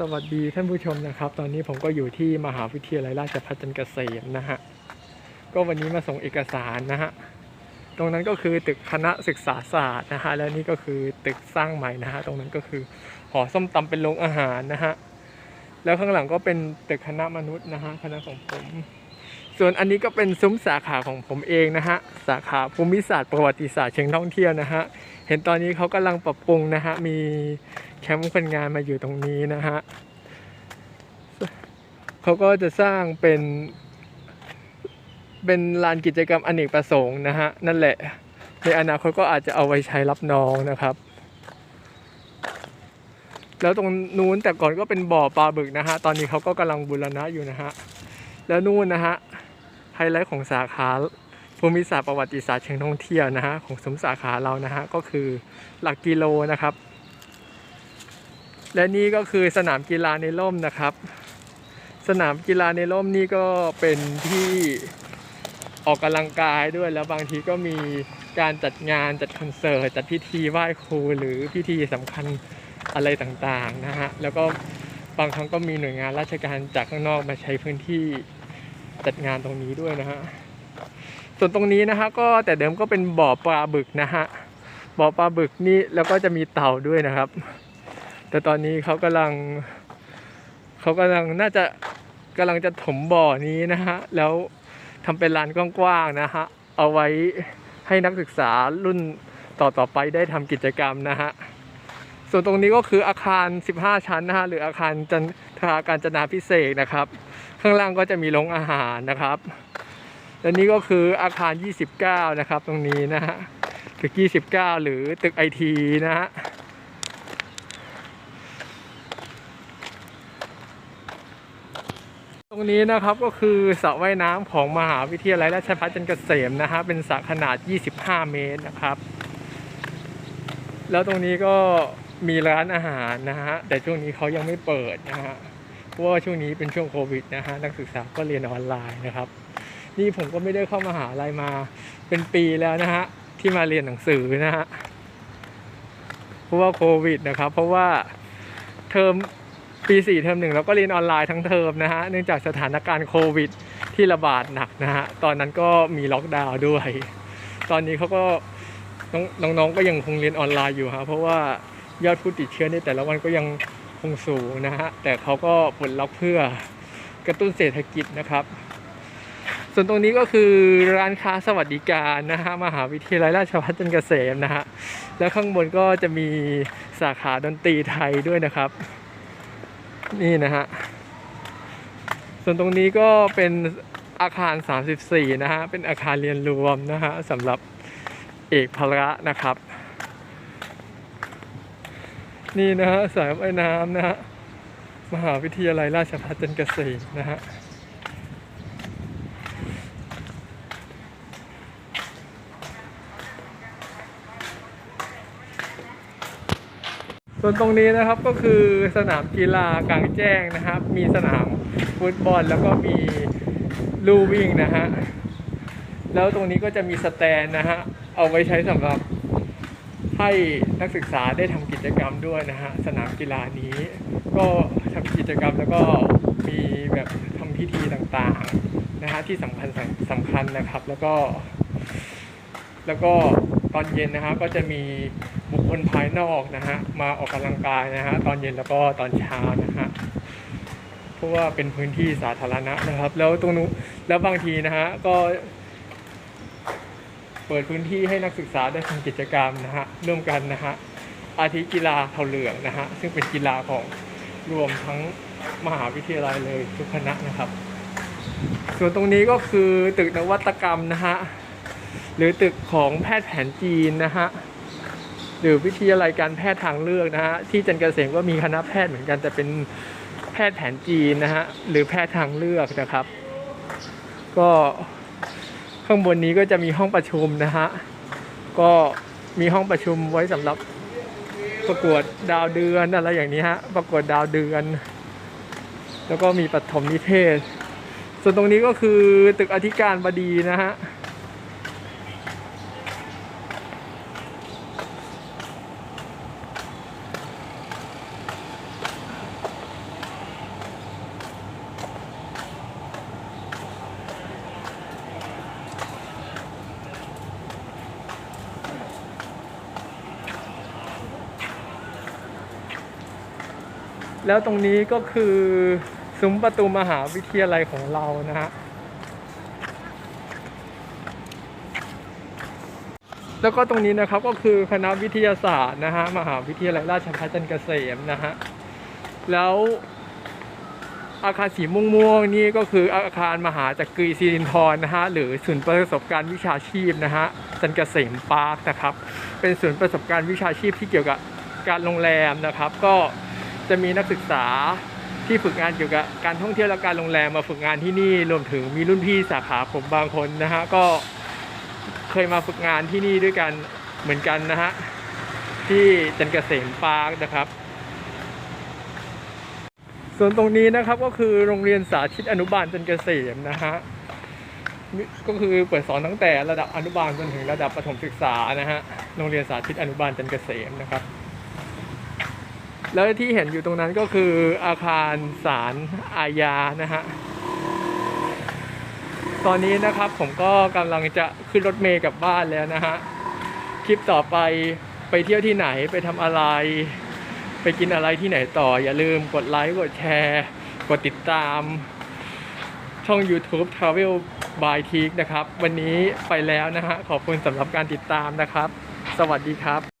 สวัสดีท่านผู้ชมนะครับ ตอนนี้ผมก็อยู่ที่มหาวิทยาลัยราชภัฏจันทร์เกษมนะฮะก็วันนี้มาส่งเอกสารนะฮะตรงนั้นก็คือตึกคณะศึกษาศาสตร์นะฮะและนี่ก็คือตึกสร้างใหม่นะฮะตรงนั้นก็คือหอส้มตำเป็นโรงอาหารนะฮะแล้วข้างหลังก็เป็นตึกคณะมนุษย์นะฮะคณะของผม ส่วนอันนี้ก็เป็นซุ้มสาขาของผมเองนะฮะ สาขาภูมิศาสตร์ประวัติศาสตร์เชิงท่องเที่ยวนะฮะ เห็นตอนนี้เขากำลังปรับปรุงนะฮะ มีแคมป์คนงานมาอยู่ตรงนี้นะฮะเขาก็จะสร้างเป็น เป็นลานกิจกรรมอเนกประสงค์นะฮะ นั่นแหละ ในอนาคตก็อาจจะเอาไว้ใช้รับน้องนะครับแล้วตรงนู้นแต่ก่อนก็เป็นบ่อปลาบึกนะฮะ ตอนนี้เขาก็กำลังบูรณะอยู่นะฮะ แล้วนู่นนะฮะ ไฮไลท์ของสาขาภูมิศาสตร์ประวัติศาสตร์เชิงท่องเที่ยวนะฮะของสมสาขาเรานะฮะก็คือหลักกิโลนะครับ และนี่ก็คือสนามกีฬาในร่มนะครับ สนามกีฬาในร่มนี่ก็เป็นที่ออกกำลังกายด้วยแล้วบางทีก็มีการจัดงานจัดคอนเสิร์ตจัดพิธีไหว้ครูหรือพิธีสำคัญอะไรต่างๆนะฮะแล้วก็บางครั้งก็มีหน่วยงานราชการจากข้างนอกมาใช้พื้นที่ จัดงานตรงนี้ด้วยนะฮะส่วนตรงนี้นะฮะก็แต่เดิมก็เป็นบ่อปลาบึกนะฮะบ่อปลาบึกนี่แล้วก็จะมีเต่าด้วยนะครับ แต่ตอนนี้เขากำลังเขากำลังน่าจะกำลังจะถมบ่อนี้นะฮะแล้วทำเป็นลานกว้างๆนะฮะเอาไว้ให้นักศึกษารุ่นต่อๆไปได้ทำกิจกรรมนะฮะส่วนตรงนี้ก็คืออาคาร 15 ชั้นนะฮะหรืออาคารจันทราการจนาพิเศษนะครับ ข้างล่างก็จะมีโรงอาหารนะครับและนี่ก็คืออาคาร 29 นะครับ ตรงนี้นะฮะตึก 29 หรือตึกไอทีนะฮะตรงนี้นะครับก็คือสระว่ายน้ำของมหาวิทยาลัยราชภัฏจันทร์เกษมนะฮะเป็นสระขนาด 25 เมตรนะครับ แล้วตรงนี้ก็มีร้านอาหารนะฮะแต่ช่วงนี้เขายังไม่เปิดนะฮะ เพราะว่าช่วงนี้เป็นช่วงโควิดนะฮะนักศึกษาก็เรียนออนไลน์นะครับ นี่ผมก็ไม่ได้เข้ามหาลัยมาเป็นปีแล้วนะฮะที่มาเรียนหนังสือนะฮะเพราะว่าโควิดนะครับ เพราะว่าเทอมปีสี่เทอมหนึ่งเราก็เรียนออนไลน์ทั้งเทอมนะฮะเนื่องจากสถานการณ์โควิดที่ระบาดหนักนะฮะตอนนั้นก็มีล็อกดาวน์ด้วย ตอนนี้เขาก็น้องน้องๆก็ยังคงเรียนออนไลน์อยู่ฮะเพราะว่ายอดผู้ติดเชื้อในแต่ละวันก็ยัง คงสูงนะฮะ แต่เขาก็ปลดล็อกเพื่อกระตุ้นเศรษฐกิจนะครับ ส่วนตรงนี้ก็คือร้านค้าสวัสดิการนะฮะ มหาวิทยาลัยราชภัฏจันทร์เกษมนะฮะ แล้วข้างบนก็จะมีสาขาดนตรีไทยด้วยนะครับ นี่นะฮะ ส่วนตรงนี้ก็เป็นอาคาร 34 นะฮะ เป็นอาคารเรียนรวมนะฮะสำหรับเอกพละนะครับ นี่นะฮะสายว่ายน้ำนะฮะมหาวิทยาลัยราชภัฏจันทร์เกษมนะฮะส่วนตรงนี้นะครับก็คือสนามกีฬากลางแจ้งนะครับ มีสนามฟุตบอลแล้วก็มีลู่วิ่งนะฮะแล้วตรงนี้ก็จะมีสแตนนะฮะเอาไว้ใช้สำหรับ ให้นักศึกษาได้ทำกิจกรรมด้วยนะฮะสนามกีฬานี้ ก็ทำกิจกรรมแล้วก็มีแบบทำพิธีต่างๆนะฮะที่สำคัญสำคัญนะครับแล้วก็ แล้วก็ตอนเย็นนะฮะก็จะมีบุคคลภายนอกนะฮะมาออกกำลังกายนะฮะตอนเย็นแล้วก็ตอนเช้านะฮะเพราะว่าเป็นพื้นที่สาธารณะนะครับ แล้วตรงนู้นแล้วบางทีนะฮะก็ ปิดพื้นที่ให้นักศึกษาได้ทำกิจกรรมนะฮะร่วมกันนะฮะอาทิกีฬาเทาเหลืองนะฮะซึ่งเป็นกีฬาของรวมทั้งมหาวิทยาลัยเลยทุกคณะนะครับ ส่วนตรงนี้ก็คือตึกนวัตกรรมนะฮะหรือตึกของแพทย์แผนจีนนะฮะหรือวิทยาลัยการแพทย์ทางเลือกนะฮะที่จันทร์เกษมก็มีคณะแพทย์เหมือนกันแต่เป็นแพทย์แผนจีนนะฮะหรือแพทย์ทางเลือกนะครับ ก็ ข้างบนนี้ก็จะมีห้องประชุมนะฮะ ก็มีห้องประชุมไว้สำหรับประกวดดาวเดือนอะไรอย่างนี้ฮะ ประกวดดาวเดือน แล้วก็มีปฐมนิเทศ ส่วนตรงนี้ก็คือตึกอธิการบดีนะฮะ แล้วตรงนี้ก็คือซุ้มประตูมหาวิทยาลัยของเรานะฮะแล้วก็ตรงนี้นะครับก็คือคณะวิทยาศาสตร์นะฮะมหาวิทยาลัยราชภัฏจันทร์เกษมนะฮะแล้วอาคารสีม่วงๆนี่ก็คืออาคารมหาจักรีศิรินทรนะฮะหรือศูนย์ประสบการณ์วิชาชีพนะฮะจันเกษมปาร์คนะครับ เป็นศูนย์ประสบการณ์วิชาชีพที่เกี่ยวกับการโรงแรมนะครับ ก็ จะมีนักศึกษาที่ฝึกงานเกี่ยวกับการท่องเที่ยวและการโรงแรมมาฝึกงานที่นี่รวมถึงมีรุ่นพี่สาขาผมบางคนนะฮะก็เคยมาฝึกงานที่นี่ด้วยกันเหมือนกันนะฮะที่จันเกษมปาร์คนะครับ ส่วนตรงนี้นะครับก็คือโรงเรียนสาธิตอนุบาลจันเกษมนะฮะก็คือเปิดสอนตั้งแต่ระดับอนุบาลจนถึงระดับประถมศึกษานะฮะโรงเรียนสาธิตอนุบาลจันเกษมนะครับ แล้วที่เห็นอยู่ตรงนั้นก็คืออาคารศาลอาญานะฮะ ตอนนี้นะครับผมก็กำลังจะขึ้นรถเมย์กลับบ้านแล้วนะฮะ คลิปต่อไปไปเที่ยวที่ไหนไปทำอะไร ไปกินอะไรที่ไหนต่อ อย่าลืมกดไลค์กดแชร์ กดติดตาม ช่อง YouTube Travel by t นะครับ วันนี้ไปแล้วนะฮะ ขอบคุณสำหรับการติดตามนะครับ สวัสดีครับ